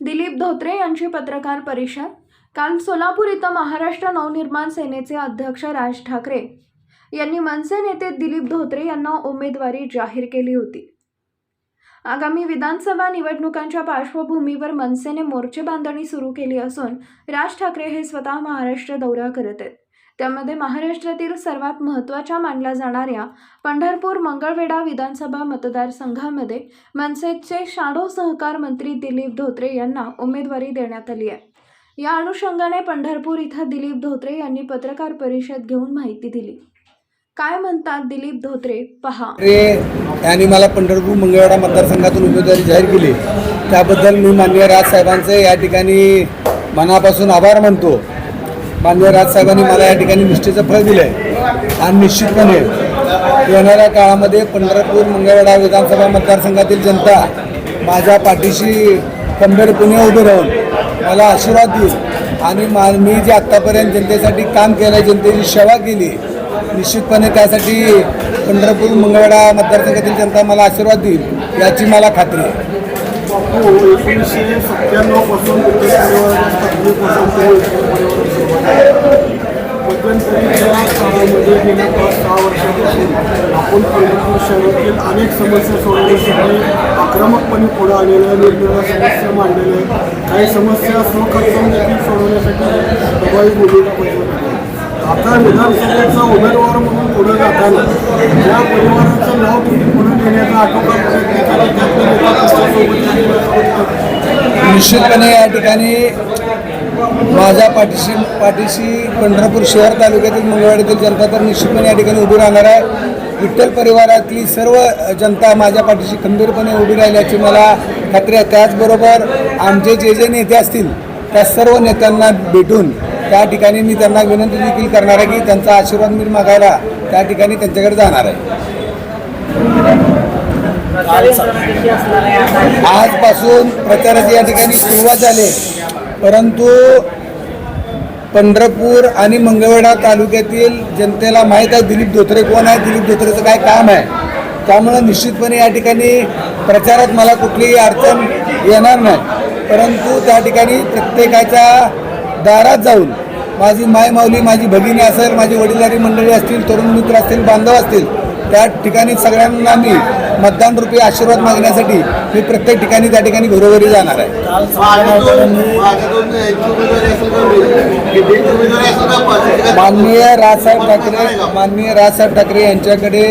दिलीप धोत्रे यांची पत्रकार परिषद. काल सोलापूर इथं महाराष्ट्र नवनिर्माण सेनेचे अध्यक्ष राज ठाकरे यांनी मनसे नेते दिलीप धोत्रे यांना उमेदवारी जाहीर केली होती. आगामी विधानसभा निवडणुकांच्या पार्श्वभूमीवर मनसेने मोर्चे बांधणी सुरू केली असून राज ठाकरे हे स्वतः महाराष्ट्र दौरा करत आहेत. त्यामध्ये महाराष्ट्रातील सर्वात महत्त्वाच्या मानल्या जाणाऱ्या पंढरपूर मंगळवेढा विधानसभा मतदारसंघामध्ये मनसेचे शाडो सहकार मंत्री दिलीप धोत्रे यांना उमेदवारी देण्यात आली आहे. या अनुषंगाने पंढरपूर इथं दिलीप धोत्रे यांनी पत्रकार परिषद घेऊन माहिती दिली. काय म्हणतात दिलीप धोत्रे? पहा. यांनी मला पंढरपूर मंगळवेढा मतदारसंघातून उमेदवारी जाहीर केली. त्याबद्दल मी माननीय राजसाहेबांचे या ठिकाणी मनापासून आभार मानतो. माननीय राजसाहेबांनी मला या ठिकाणी निष्ठेचं फळ दिलं आहे आणि निश्चितपणे येणाऱ्या काळामध्ये पंढरपूर मंगळवेढा विधानसभा मतदारसंघातील जनता माझ्या पाठीशी खंबीरपणे उभे राहून मला आशीर्वाद देईल. आणि मा मी जे आत्तापर्यंत जनतेसाठी काम केलं जनतेची सेवा केली निश्चितपणे त्यासाठी पंढरपूर मंगळवेढा मतदारसंघातील जनता मला आशीर्वाद देईल याची मला खात्री आहे. हो, एकोणीसशे सत्त्याण्णवपासून पासून गेल्या पाच सहा वर्षापासून आपण पंढरपूर शहरातील अनेक समस्या सोडवण्यासाठी आक्रमकपणे पुढे आलेल्या आहे वेगवेगळ्या समस्या मांडलेल्या आहेत. काही समस्या स्वखर्चाने देखील सोडवण्यासाठी प्रभावी भूमिका बजावत आता विधानसभेचा उमेदवार म्हणून पुढे जाताना या परिवाराचं नाव तुम्ही पुढे नेण्याचा आटोकाट प्रयत्न केला त्यातल्या निश्चितपणे या ठिकाणी माझ्या पाठीशी पाठीशी पंढरपूर शहर तालुक्यातील मंगळवाडीतील जनता तर निश्चितपणे या ठिकाणी उभी राहणार आहे. विठ्ठल परिवारातली सर्व जनता माझ्या पाठीशी खंबीरपणे उभी राहिल्याची मला खात्री आहे. त्याचबरोबर आमचे जे जे नेते असतील त्या सर्व नेत्यांना भेटून त्या ठिकाणी मी त्यांना विनंती देखील करणार आहे की त्यांचा आशीर्वाद मी मागायला त्या ठिकाणी त्यांच्याकडे जाणार आहे. आजपासून प्रचाराची या ठिकाणी सुरुवात झाली. परंतु पंढरपूर आणि मंगळवेढा तालुक्यातील जनतेला माहीत आहे दिलीप धोत्रे कोण आहे? दिलीप धोत्रेचं काय काम आहे? त्यामुळं निश्चितपणे या ठिकाणी प्रचारात मला कुठलीही अडचण येणार नाही. परंतु त्या ठिकाणी प्रत्येकाच्या दारात जाऊन माझी मायमाऊली माझी भगिनी असेल माझी वडीलधारी मंडळी असतील तरुण मित्र असतील बांधव असतील त्या ठिकाणी सगळ्यांना मी मतदानरूपी आशीर्वाद मागण्यासाठी मी प्रत्येक ठिकाणी त्या ठिकाणी घरोघरी जाणार आहे. माननीय राजसाहेब ठाकरे माननीय राजसाहेब ठाकरे यांच्याकडे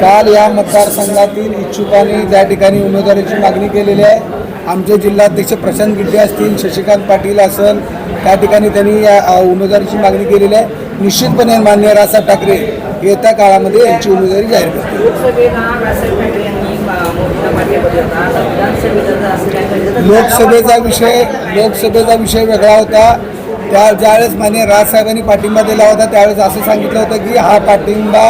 काल या मतदारसंघातील इच्छुकांनी त्या ठिकाणी उमेदवारीची मागणी केलेली आहे. आमचे जिल्हाध्यक्ष प्रशांत गिड्डे असतील शशिकांत पाटील असेल त्या ठिकाणी त्यांनी या उमेदवारीची मागणी केलेली आहे. निश्चितपणे माननीय राजसाहेब ठाकरे येत्या काळामध्ये यांची उमेदवारी जाहीर तर लोकसभेचा विषय लोकसभेचा विषय वेगळा होता. त्या ज्यावेळेस माने राजसाहेबांनी पाठिंबा दिला होता त्यावेळेस असं सांगितलं होतं की हा पाठिंबा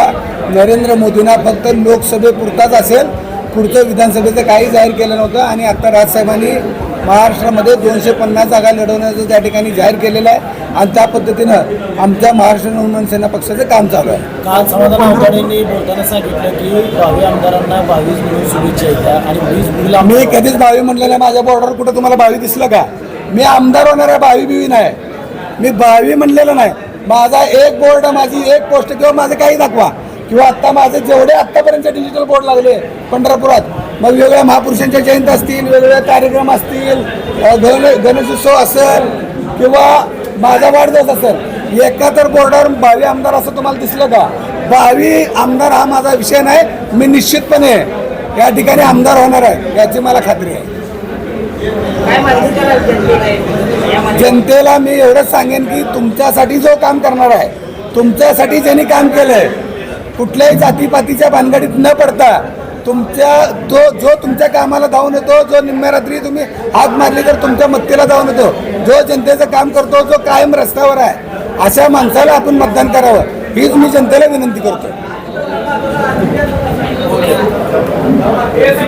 नरेंद्र मोदींना फक्त लोकसभेपुरताच असेल. पुढचं विधानसभेचं काही जाहीर केलं नव्हतं आणि आता राजसाहेबांनी महाराष्ट्रामध्ये दोनशे पन्नास जागा लढवण्याचं त्या ठिकाणी जाहीर केलेलं आहे. आणि त्या पद्धतीनं आमच्या महाराष्ट्र नवमान सेना पक्षाचं काम चालू आहे. काल समाधान आवताडेंनी बोलताना सांगितलं की भावी आमदारांना बावीस मिळून शुभेच्छा येतात आणि वीस बुडीला मी कधीच भावी म्हणलेलं आहे माझ्या बॉर्डर कुठं तुम्हाला भावी दिसलं का? मी आमदार होणार आहे भावी बिवी नाही. मी भावी म्हणलेलं नाही. माझा एक बोर्ड माझी एक पोस्ट किंवा माझं काही दाखवा. किंवा आत्ता माझे जेवढे आत्तापर्यंतचे डिजिटल बोर्ड लागले पंढरपुरात मग वेगवेगळ्या महापुरुषांच्या जयंती असतील वेगवेगळे कार्यक्रम असतील गण गणेशोत्सव असेल किंवा माझा वाढदिवस असेल एका तर बोर्डावर भावी आमदार असं तुम्हाला दिसलं का? भावी आमदार हा माझा विषय नाही मी निश्चितपणे या ठिकाणी आमदार होणार आहे याची मला खात्री आहे. जनतेला मी एवढंच सांगेन की तुमच्यासाठी जो काम करणार आहे तुमच्यासाठी ज्यांनी काम केलंय कुठल्याही जातीपातीच्या भानगडीत न पडता तुमच्या जो जो तुमच्या कामाला धावून येतो जो निम्म्या रात्री तुम्ही हात मारली तर तुमच्या मत्तीला धावून येतो. जो जनतेचं काम करतो जो कायम रस्त्यावर आहे अशा माणसाला आपण मतदान करावं. हीच मी जनतेला विनंती करतो